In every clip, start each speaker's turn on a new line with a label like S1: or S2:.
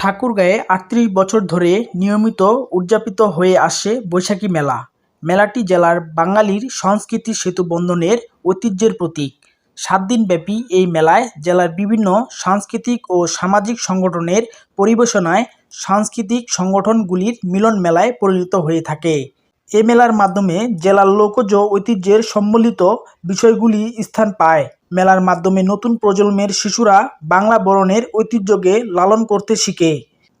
S1: ঠাকুরগাঁয়ে আটত্রিশ বছর ধরে নিয়মিত উদযাপিত হয়ে আসে বৈশাখী মেলা। মেলাটি জেলার বাঙালির সংস্কৃতি সেতু বন্ধনের ঐতিহ্যের প্রতীক। সাত দিনব্যাপী এই মেলায় জেলার বিভিন্ন সাংস্কৃতিক ও সামাজিক সংগঠনের পরিবেশনায় সাংস্কৃতিক সংগঠনগুলির মিলন মেলায় পরিণত হয়ে থাকে। এ মেলার মাধ্যমে জেলার লোকজ ঐতিহ্যের সম্মিলিত বিষয়গুলি স্থান পায়। মেলার মাধ্যমে নতুন প্রজন্মের শিশুরা বাংলা বরণের ঐতিহ্যকে লালন করতে শিখে।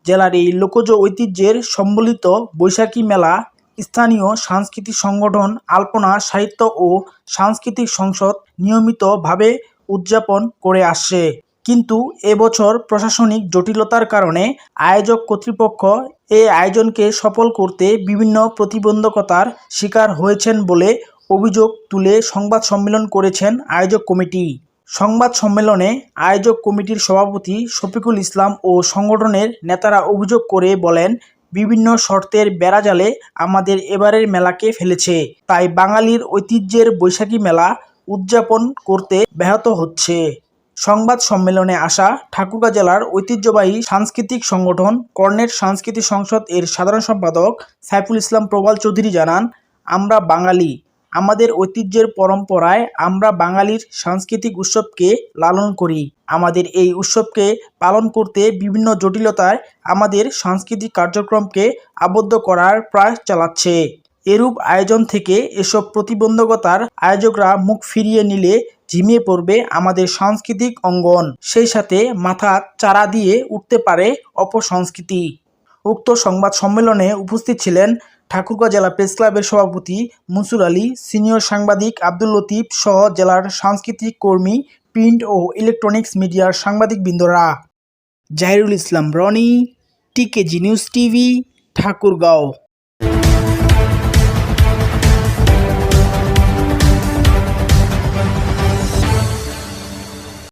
S1: জেলার এই লোকজ ঐতিহ্যের সম্বলিত বৈশাখী মেলা, স্থানীয় সাংস্কৃতিক সংগঠন আলপনা সাহিত্য ও সাংস্কৃতিক সংসদ নিয়মিতভাবে উদযাপন করে আসছে। কিন্তু এবছর প্রশাসনিক জটিলতার কারণে আয়োজক কর্তৃপক্ষ এই আয়োজনকে সফল করতে বিভিন্ন প্রতিবন্ধকতার শিকার হয়েছেন বলে অভিযোগ তুলে সংবাদ সম্মেলন করেছেন আয়োজক কমিটি। সংবাদ সম্মেলনে আয়োজক কমিটির সভাপতি শফিকুল ইসলাম ও সংগঠনের নেতারা অভিযোগ করে বলেন, বিভিন্ন শর্তের বেড়াজালে আমাদের এবারের মেলাকে ফেলেছে, তাই বাঙালির ঐতিহ্যের বৈশাখী মেলা উদযাপন করতে ব্যাহত হচ্ছে। সংবাদ সম্মেলনে আসা ঠাকুরগাঁ জেলার ঐতিহ্যবাহী সাংস্কৃতিক সংগঠন কর্নেট সাংস্কৃতিক সংসদ এর সাধারণ সম্পাদক সাইফুল ইসলাম প্রবাল চৌধুরী জানান, আমরা বাঙালি আমাদের ঐতিহ্যের পরম্পরায় আমরা বাঙালির সাংস্কৃতিক উৎসবকে লালন করি। আমাদের এই উৎসবকে পালন করতে বিভিন্ন জটিলতায় আমাদের সাংস্কৃতিক কার্যক্রমকে আবদ্ধ করার প্রয়াস চালাচ্ছে। এরূপ আয়োজন থেকে এসব প্রতিবন্ধকতার আয়োজকরা মুখ ফিরিয়ে নিলে ঝিমিয়ে পড়বে আমাদের সাংস্কৃতিক অঙ্গন। সেই সাথে মাথা চারা দিয়ে উঠতে পারে অপসংস্কৃতি। উক্ত সংবাদ সম্মেলনে উপস্থিত ছিলেন ঠাকুরগাঁ জেলা প্রেস ক্লাবের সভাপতি মনসুর আলী, সিনিয়র সাংবাদিক আব্দুল লতিফ সহ জেলার সাংস্কৃতিক কর্মী, প্রিন্ট ও ইলেকট্রনিক্স মিডিয়ার সাংবাদিকবৃন্দরা। Zahirul Islam Roni, TKG news TV, Thakurgaon.